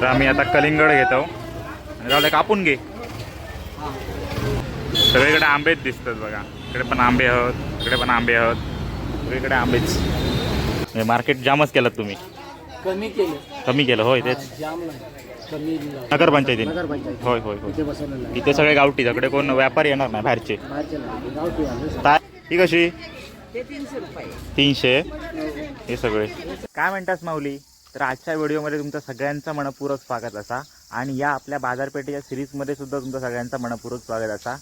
तर आम्ही आता कलिंगड घेतो आणि राहुल कापून घे. सगळीकडे आंबेच दिसतात बघा. इकडे पण आंबे आहोत इकडे पण आंबे आहोत सगळीकडे आंबेच. हे मार्केट जामच केलं तुम्ही. कमी केलं. कमी केलं होय तेच. जाम नाही. कमी दिलं. नगरपंचायतीने. नगरपंचायत होय होय होय. इथे सगळे गावठी तिकडे कोण व्यापारी येणार नाही बाहेरचे. बाहेरचे नाही गावठी वाले. काय ही कशी? तीनशे? हे सगळे. काय म्हणतास माऊली? तर आजच्या व्हिडिओमध्ये तुमचं सगळ्यांचं मनपूर्वक स्वागत असा. आणि या आपल्या बाजारपेठेच्या सिरीजमध्ये सुद्धा तुमचं सगळ्यांचं मनपूर्वक स्वागत असा.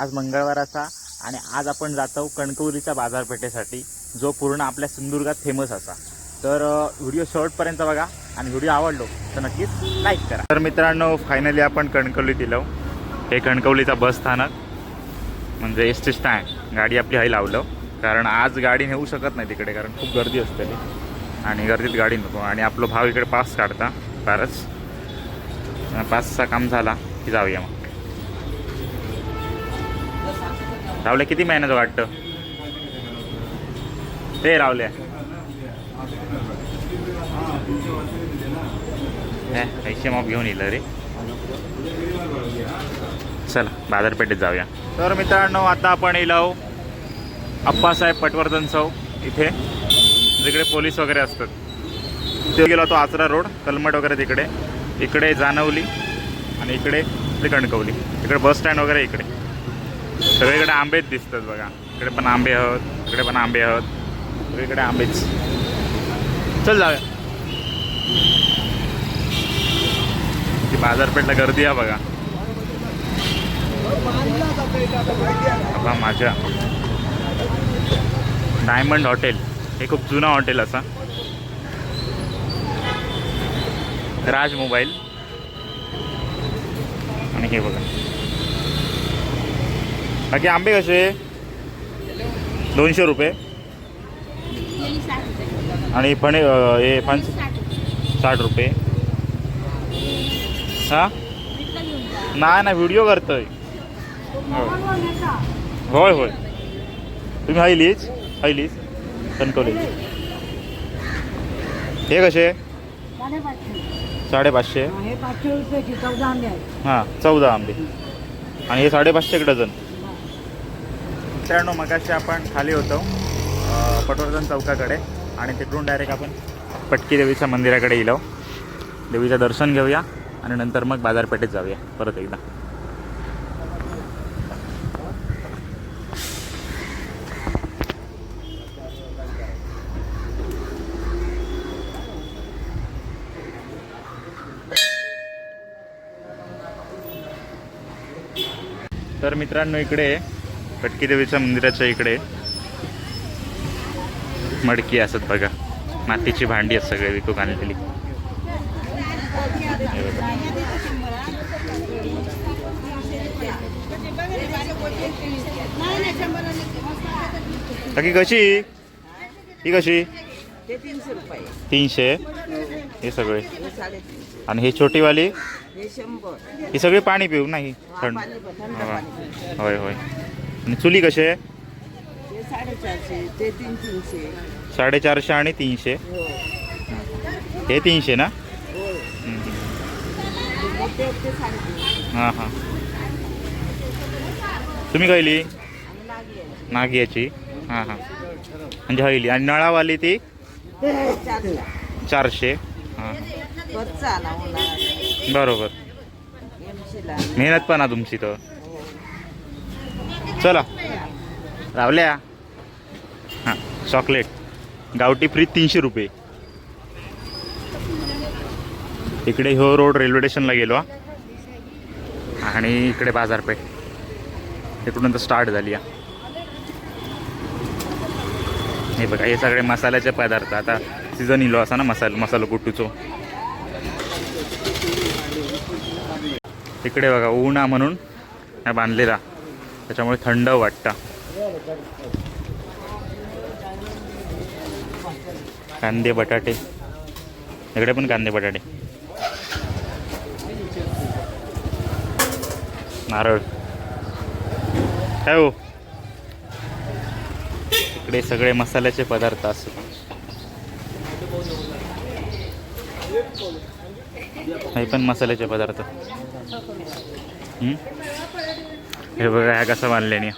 आज मंगळवार असा आणि आज आपण जातो कणकवलीच्या बाजारपेठेसाठी जो पूर्ण आपल्या सिंधुदुर्गात फेमस असा. तर व्हिडिओ शॉर्टपर्यंत बघा आणि व्हिडिओ आवडलो तर नक्कीच लाईक करा. तर मित्रांनो फायनली आपण कणकवलीत दिलो हे कणकवलीचा बस स्थानक म्हणजे एस टी स्टँड गाडी आपली हाय लावलं. कारण आज गाडी नेऊ शकत नाही तिकडे कारण खूप गर्दी असते ती. आणि गर्दीत गाडी नको. आणि आपलं भाव इकडे पास काढता फारच पासचा काम झाला की जाऊया मग. रावल्या किती महिन्याचं वाटतं? ते रावल्या. हे, पैसे मग घेऊन येईल रे. चला बाजारपेठेत जाऊया. तर मित्रांनो आता आपण येलो अप्पासाहेब पटवर्धन चौक इथे. जिकडे पोलीस वगैरे असतात. तिथे गेला तो आचरा रोड कलमट वगैरे तिकडे. इकडे जानवली आणि इकडे कणकवली. इकडे बस स्टँड वगैरे इकडे. सगळीकडे आंबेच दिसतात बघा. इकडे पण आंबे आहोत इकडे पण आंबे आहोत. सगळीकडे आंबेच. चल जाऊया. ती बाजारपेठला गर्दी आहे बघा. माझ्या. Diamond hotel. हे खूप जुना हॉटेल असा. राज मोबाईल. आणि हे बघा. बाकी आंबे कसे? दोनशे रुपये. आणि फणे हे फण साठ रुपये. हां? नाही ना व्हिडिओ करतोय. हो. होय होय. तुम्ही हायलीच हायलीच. कणकवली हे कसे? साडेपाचशे. हे चौदा आंबे आणि हे साडेपाचशे डझन. मित्रांनो मगाशी आपण खाली होतो पटवर्धन चौकाकडे. आणि तिकडून डायरेक्ट आपण पटकी देवीच्या मंदिराकडे गेलो. देवीचं दर्शन घेऊया आणि नंतर मग बाजारपेठेत जाऊया. परत एकदा. तर मित्रांनो इकडे कटकी देवीच्या मंदिराच्या इकडे मडकी असत बघा. मातीची भांडी आहेत सगळे आणलेली. हे बघा. बाकी कशी? ही कशी? तीनशे. हे सगळे. आणि ही छोटीवाली? हे सगळी पाणी पिऊ नाही? थंड. होय होय. आणि चुली कसे ते साडेचारशे आणि तीनशे. हो तीनशे ना? हो हां. तुम्ही खयली आहे. नागियाची हां हां. म्हणजे हयली आणि नळावाली ती? चारशे. हां. बरोबर. मेहनत पण आहे तुमची तर. चला. रावल्या. हां चॉकलेट गावठी फ्री तीनशे रुपये. इकडे हो रोड रेल्वे स्टेशनला गेलो हा. आणि इकडे बाजारपेठ. इकडून तर स्टार्ट झाली हे. बघा हे सगळे मसाल्याचे पदार्थ. आता सीझन इलो असा ना मसाला मसाला कुट्टूचो इकडे बघा उन्हा म्हणून हा बांधलेला. त्याच्यामुळे थंड वाटतं. कांदे बटाटे. इकडे पण कांदे बटाटे. नारळ. काय हो? इकडे सगळे मसाल्याचे पदार्थ असतात. हे पण मसाल्याचे पदार्थ? हे बघा ह्या कसं बांधल्याने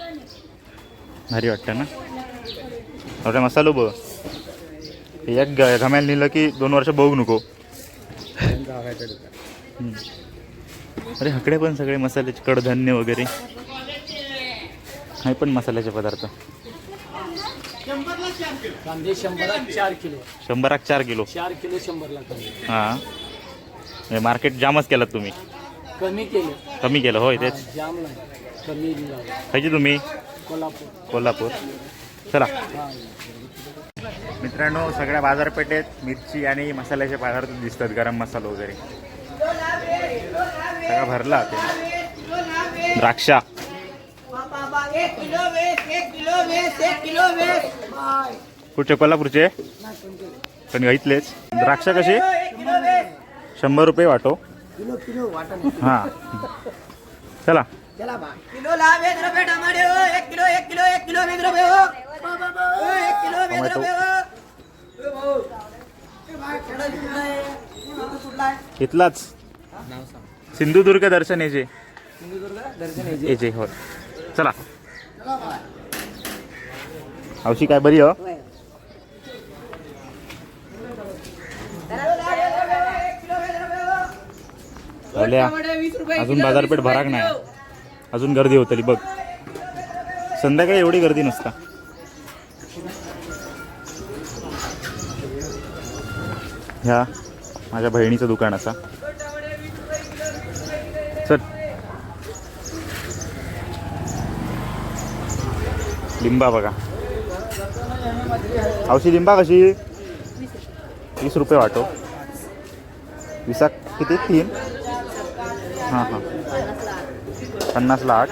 भारी वाटतं ना? आपल्या मसालो बघ. एक घम्याला नेलं की दोन वर्ष बघू नको. अरे हकडे पण सगळे मसाल्याचे कडधान्य वगैरे. हे पण मसाल्याचे पदार्थ. कांदे शंभरात चार किलो. शंभराक चार किलो. चार किलो शंभरला हां. हे मार्केट जामच केलं तुम्ही. कमी केले. कमी केलं होय तेच. जाम नाही. कमी लावलं खायची तुम्ही? कोल्हापूर. कोल्हापूर. चला. हा. मित्रांनो सगळ्या बाजारपेठेत मिरची आणि मसाल्याचे पदार्थ दिसतात गरम मसाला वगैरे. सगळा भरला ते. द्राक्षा. कुठचे? कोल्हापूरचे? पण इथलेच. द्राक्षा कशी? किलो वीस एक किलो एक किलो वीस टोमॅटो. रुपये हो. ए भाई, खेळा कुठला आहे? कुठला आहे? इथलाच. नाव सांग. सिंधुदुर्ग दर्शन याचे सिंधुदुर्ग दर्शन यायचे याचे होय. चला. हौशी काय बरी हो? रुपये अजून बाजारपेठ भराक. नाही. अजून गर्दी होतली बघ. संध्याकाळी एवढी गर्दी नसता. ह्या माझ्या बहिणीचं दुकान असा. चल. लिंबा बघा. औषधी लिंबा कशी? वीस रुपये वाटो. विसा किती? तीन? हां हां. पन्नासला आठ.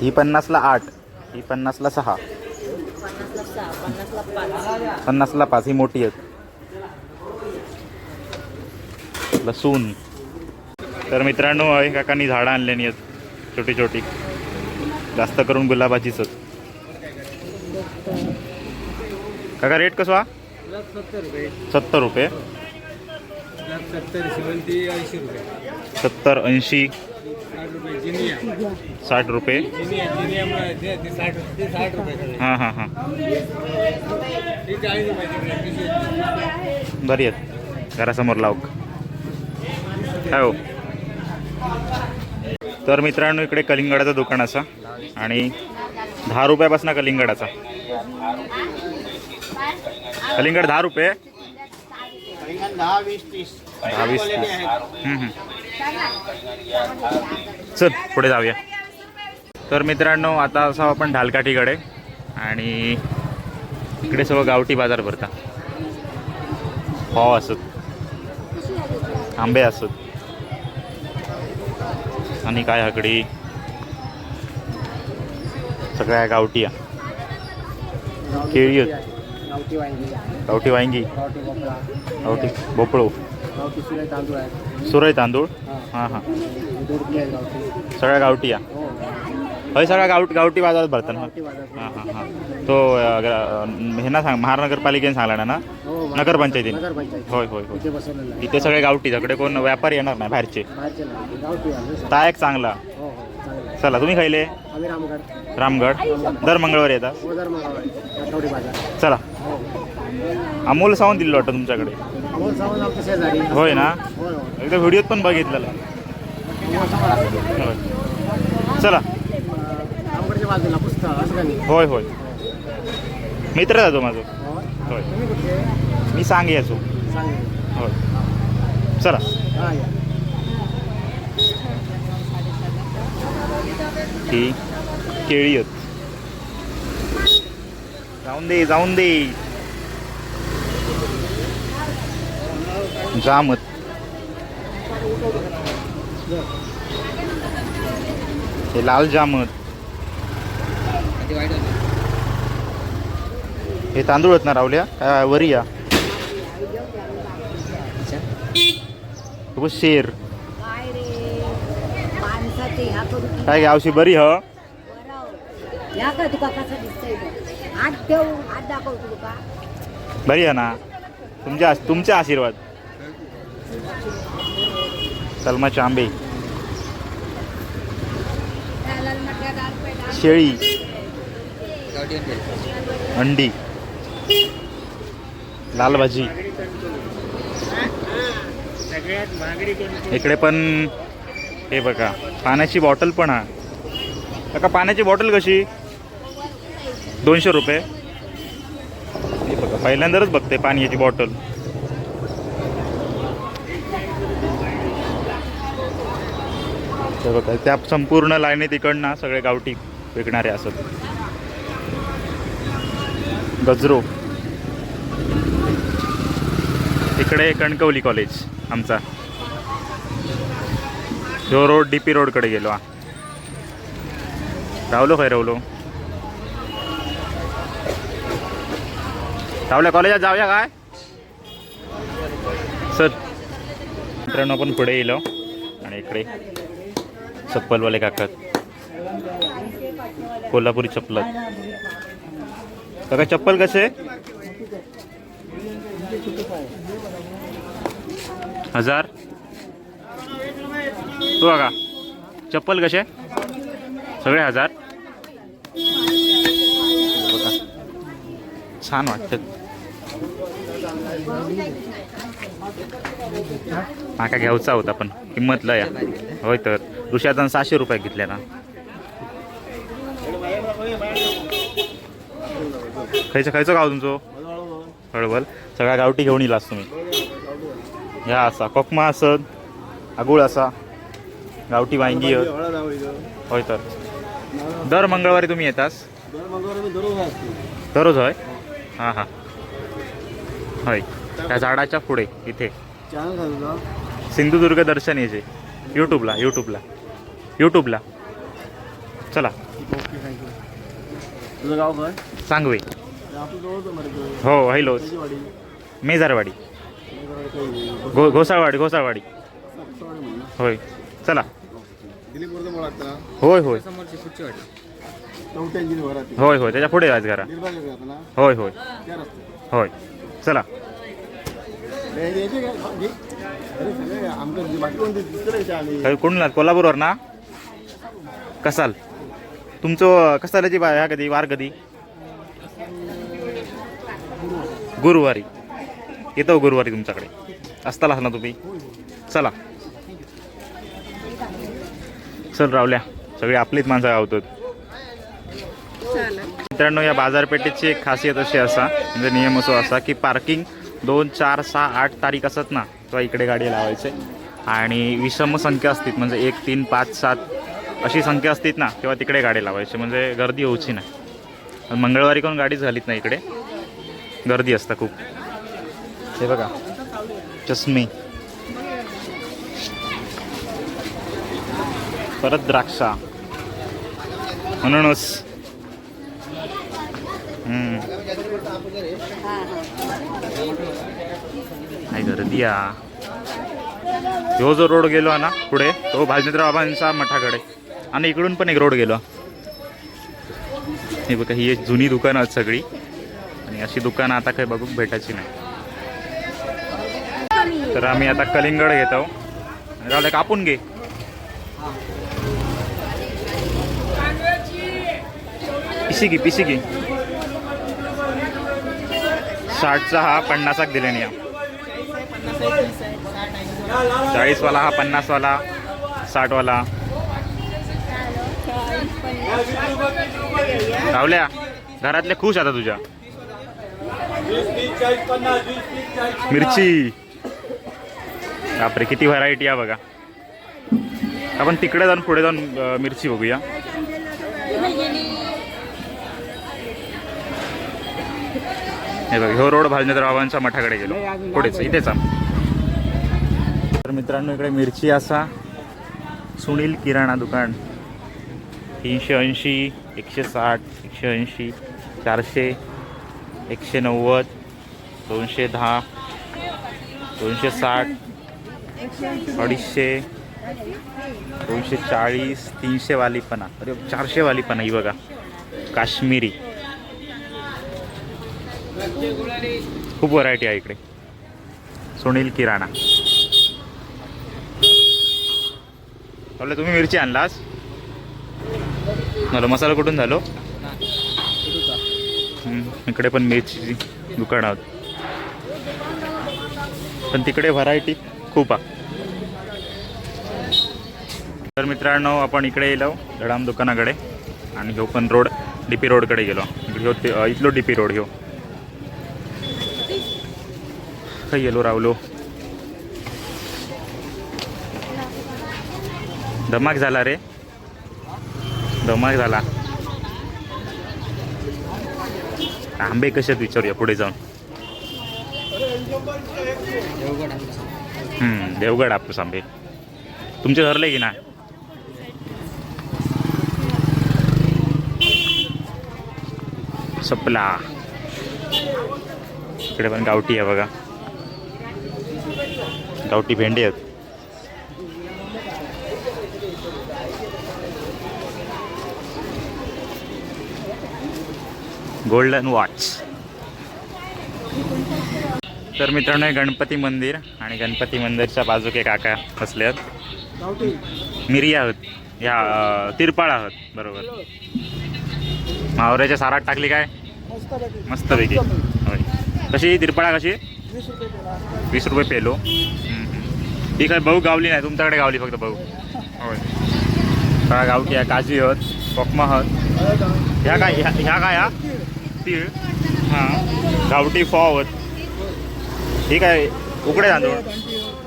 ही पन्नासला आठ. ही पन्नासला सहा. पन्नासला पाच. ही मोठी आहेत लसूण. तर मित्रांनो आहे काकांनी झाडं आणलेली आहेत. छोटी छोटी. जास्त करून गुलाबाचीच. काका रेट कसं हा सत्तर रुपये. सत्तर शेवंती ऐंशी रुपये. सत्तर ऐंशी साठ रुपये जिनिया. साठ रुपये. जिनिया जिनिया ते ते साठ ते साठ रुपये सगळे. हां हां हां. ते चाळीस रुपये तिकडे. बरी आहेत. घरासमोर लावक काय हो. तर मित्रांनो इकडे कलिंगडाचं दुकान असा. आणि दहा रुपयापासून कलिंगडाचा. कलिंगड दहा रुपये. दहा वीस तीस. हम्म. चल पुढे जाऊया. तर मित्रांनो आता असं आपण ढालकाठीकडे आणि इकडे सगळं गावठी बाजार भरता. पाव असत. आंबे असत. आणि काय हकडी सगळ्या गावठी. केळी गावठी वांगी. गावठी भोपळा गावठी भोपळो गावठी सुरे तांदूळ सुरई तांदूळ? हा. हां हां. दोडकी आहेत गावठी. सगळ्या गावठी आ हो. होय सगळ्या गावठी गावठी बाजारात भरतात ना? गावठी बाजार हां हां हां. तो अ, ग- हे ना सांग महानगरपालिकेने सांगला ना? हो नगरपंचायतीने? नगरपंचायत होय होय होय. बसवलेलं आहे. इथे सगळे गावठी सगळे कोण व्यापारी येणार नाही बाहेरचे? बाहेरचे नाही गावठी वांगे ता एक चांगला. हो हो चांगलं आहे. चला तुम्ही खायले? आम्ही रामगड. रामगड? दर मंगळवारी आठवडी बाजार. चला. हो. अमोल सावंत दिलं वाटतं तुमच्याकडे. होय ना? एकदा व्हिडिओत पण बघितलेला. चला. होय होय. मित्र जातो माझं. होय. मी सांग याचो. सांगेल होय. चला. हा ही केळी आहेत. जाऊन दे जाऊन दे. जामत हे लाल जामत. हे तांदूळ आहेत ना रावल्या? काय वरी या शेर. काय गावशी बरी ह? बरी आहे ना? तुमच्या तुमचे आशीर्वाद. कलमाचे आंबे. शेळी. अंडी. लाल भाजी इकडे पण हे बघा पाण्याची बॉटल पण हा बघा पाण्याची बॉटल कशी? दोनशे रुपये. हे बघा पहिल्यांदाच बघते पाण्याची बॉटल. बघा. त्या संपूर्ण लाईनीत इकडनं सगळे गावठी विकणारे असत गजरो. इकडे कणकवली कॉलेज आमचा. जो रोड डी पी रोडकडे गेलो हा. रावलो खय रावलो रावल्या कॉलेजात जाऊया काय? सर मित्रांनो आपण पुढे येलो. आणि इकडे. चप्पलवाले काकात कोल्हापुरी चप्पल. काका चप्पल कसे? हजार. हो तू बघा चप्पल कसे? सगळे हजार. छान वाटतं. वाटतात माका घ्यावचा होता पण किंमत लय. होय तर. ऋषातन सहाशे रुपये घेतले ना. खायचं खायचं गाव तुमचं हळवल. सगळ्या गावठी घेऊन येलास तुम्ही. ह्या असा. कोकमा असत आगुळ असा. गावठी वांगी. होय तर. दर मंगळवारी तुम्ही येतास? दररोज होय? हां हां. होय. त्या झाडाच्या पुढे इथे. सिंधुदुर्ग दर्शन यायचे यूट्यूबला यूट्यूबला यूट्यूबला चला. ओके थँक्यू तुझं गाव काय? सांगवे. हो हॅलो मेजारवाडी. घो घोसाळवाडी घोसाळवाडी. होय. चला. होय होय. होय होय. त्याच्या पुढे आज घरा होय होय. होय. चला. काय कोण कोल्हापूरवर ना? कसाल? तुमचं कसालाची बा ह्या कधी? वार कधी? गुरुवारी. येतो गुरुवारी तुमच्याकडे. असतालाच ना तुम्ही? चला. चल रावल्या. सगळे आपलीच माणसं गावतात. मित्रांनो या बाजारपेठेची एक खासियत अशी असा म्हणजे नियम असो असा की पार्किंग दोन चार सहा आठ तारीख असत ना तेव्हा इकडे गाडी लावायचे. आणि विषम संख्या असतील म्हणजे एक तीन पाच सात अशी संख्या असतील ना तेव्हा तिकडे गाडी लावायची. म्हणजे गर्दी होऊची नाही. मंगळवारी कोण गाडीच घालीत नाही इकडे. गर्दी असतं खूप. हे बघा. चष्मे. परत द्राक्षा. म्हणूनच काय गर्दी आ ह्यो जो रोड गेलो ना पुढे तो भाजनेत्र बाबांचा मठाकडे. आणि इकडून पण एक रोड गेलो. हे बघा ही एक जुनी दुकानं आहेत सगळी. आणि अशी दुकानं आता काही बघू भेटायची नाही. तर आम्ही आता कलिंगड घेत आहोत कापून घे. पिशी घे पिशी घे. साठचा हा पन्नासाक दिले नाही चाळीसवाला हा पन्नासवाला साठवाला. रावल्या घरातले खुश आता तुझ्या. मिरची. बापरे किती व्हरायटी आहे बघा. आपण तिकडे जाऊन पुढे जाऊन मिरची बघूया. हे बघ हो रोड भाजनेत्र बाबांच्या मठाकडे गेलो. पुढेच इथेच आम्ही मित्रांनो इकडे मिरची असा. सुनील किराणा दुकान. तीनशे ऐंशी एकशे साठ एकशे ऐंशी चारशे एकशे नव्वद दोनशे दहा दोनशे साठ अडीचशे दोनशे चाळीस तीनशे वालीपणा. अरे चारशे वालीपणा ही बघा. काश्मीरी. खूप व्हरायटी आहे इकडे. सुनील किराणा. म्हटलं तुम्ही मिरची आणलास? झालं मसाला कुठून झालो? इकडे पण मिरची दुकान आहोत. पण तिकडे व्हरायटी खूप आहे. तर मित्रांनो आपण इकडे येलो धडाम दुकानाकडे. आणि ह्यो पण रोड डी पी रोडकडे गेलो. ह्यो इथलो डी पी रोड ह्यो. काही गेलो रावलो. धमाक झाला रे. धमाक झाला. आंबे कसे विचारूया पुढे जाऊन. देवगड हापूस आंबे. तुमचे धरले की ना? सपला. इकडे पण गावठी आहे बघा. गावठी भेंडी आहेत. गोल्डन वॉच तर मित्रांनो हे गणपती मंदिर आणि गणपती मंदिरच्या बाजूके काका बसले आहेत. मिरी आहोत. या तिरपाळ आहोत. बरोबर. मावऱ्याच्या सारात टाकली काय? मस्तपैकी. होय. कशी तिरपाळा कशी? वीस रुपये पेलो. हम्म, ही काय भाऊ गावली नाही तुमच्याकडे गावली फक्त भाऊ. होय. गावठी आहे काजी आहोत कोकमा आहोत. ह्या काय ह्या काय हा? तीळ हां. गावठी फॉ आहोत. ही काय उकडे तांदूळ.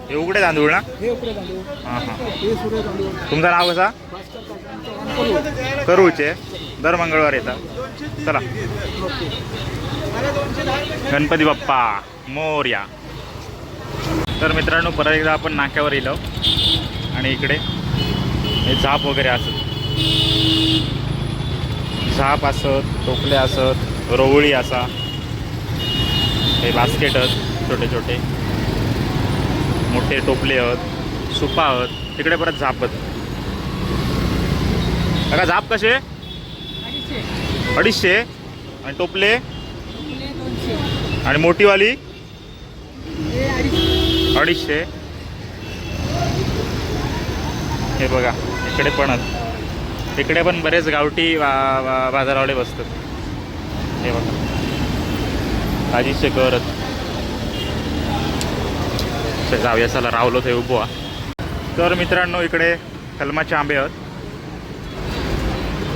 हे उकडे तांदूळ ना? हां हां तुमचं नाव कसा? करूचे. दर मंगळवार येतात. चला. गणपती बाप्पा मोर्या. तर मित्रांनो परत एकदा आपण नाक्यावर येलो. आणि इकडे हे झाप वगैरे असत झाप असत टोपले असत. रोवळी असा. हे बास्केट आहेत छोटे छोटे. मोठे टोपले आहेत सुपा आहेत. तिकडे परत झाप आहेत. बघा झाप कसे? अडीचशे. आणि टोपले? आणि मोठीवाली? अडीचशे. हे बघा इकडे पण आहेत. इकडे पण बरेच गावठी बाजारवाले बसतात. हे बघा. आजीचे करत जाऊया चला रावलो ते उभो तर मित्रांनो इकडे कलमाचे आंबे आहेत.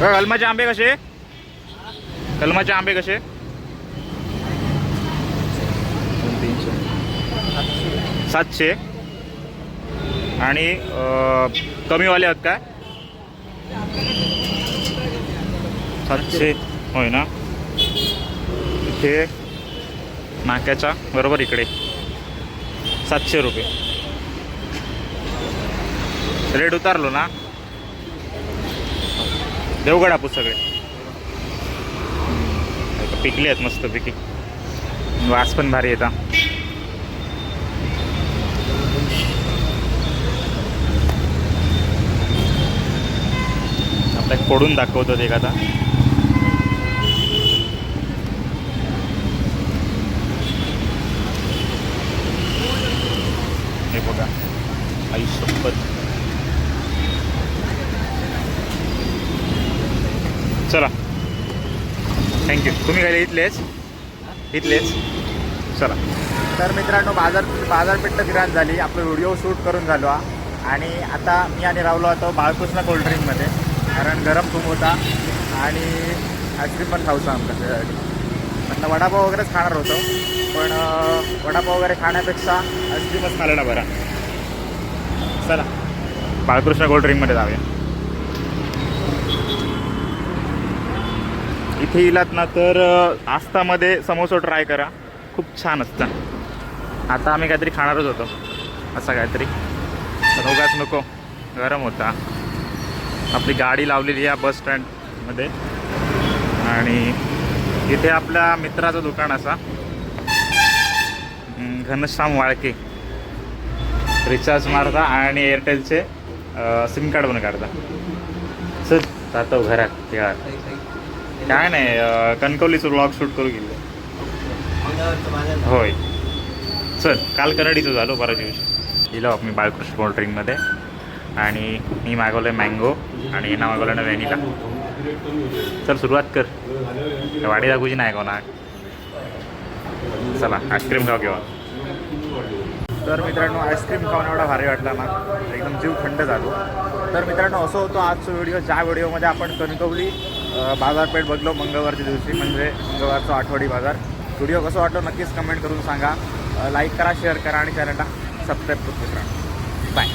कलमाचे आंबे कसे? कलमाचे आंबे कसे? सातशे. आणि कमीवाले आहेत काय सातशे. होय ना? हे नाक्याच्या बरोबर इकडे. सातशे रुपये. रेट उतारलो ना. देवगड हापूस सगळे. पिकले आहेत मस्त पिकी वास पण भारी येता आपल्या कोडून दाखवतो ते आता हे बघा आई शपथ चला थँक्यू तुम्ही काय इथलेच? इथलेच. चला. तर मित्रांनो बाजार बाजारपेठ गिराण झाली. आपलं व्हिडिओ शूट करून झालो. हा. आणि आता मी आणि रावलो होतो बाळकृष्ण कोल्ड्रिंकमध्ये कारण गरम खूप होता. आणि आईस्क्रीम पण खाऊचा आमच्या त्याच्यासाठी म्हटलं वडापाव वगैरेच खाणार होतो. पण वडापाव वगैरे खाण्यापेक्षा आईस्क्रीमच खाल्ला बरा. चला. बाळकृष्ण कोल्ड्रिंकमध्ये जाऊया. इथे येलात ना तर आस्थामध्ये आस्तामध्ये समोसा ट्राय करा. खूप छान असतं. आता आम्ही काहीतरी खाणारच होतो. असं काहीतरी. रोगाच नको. गरम होता. आपली गाडी लावलेली आहे बस स्टँडमध्ये आणि इथे आपल्या मित्राचं दुकान असा. घनश्याम वाळके. रिचार्ज मारता आणि एअरटेलचे सिम कार्ड पण काढता. चल जातो घरात. यार काय नाही कणकवलीचं ब्लॉग शूट करू गेलो. होय. चल काल कराडीचं झालो बऱ्याच दिवशी. गेलो मी बाळकृष्ण कोल्ड्रिंकमध्ये आणि मी मागवलं आहे मँगो आणि ना मागवलं ना व्हॅनिला चल सुरुवात कर. वाडी दाखवूची नाही कोणा चला आईस्क्रीम खाऊ किंवा तर मित्रांनो आईस्क्रीम खाऊन एवढा भारी वाटला ना. एकदम जीव थंड झालो. तर मित्रांनो असं होतो आजचा व्हिडिओ ज्या व्हिडिओमध्ये आपण कणकवली बाजारपेठ बघलो मंगळवारच्या दिवशी म्हणजे मंगळवारचा आठवडी बाजार. व्हिडिओ कसं वाटतो नक्कीच कमेंट करून सांगा. लाईक करा शेअर करा आणि चॅनलला सबस्क्राईब करून मित्रांनो बाय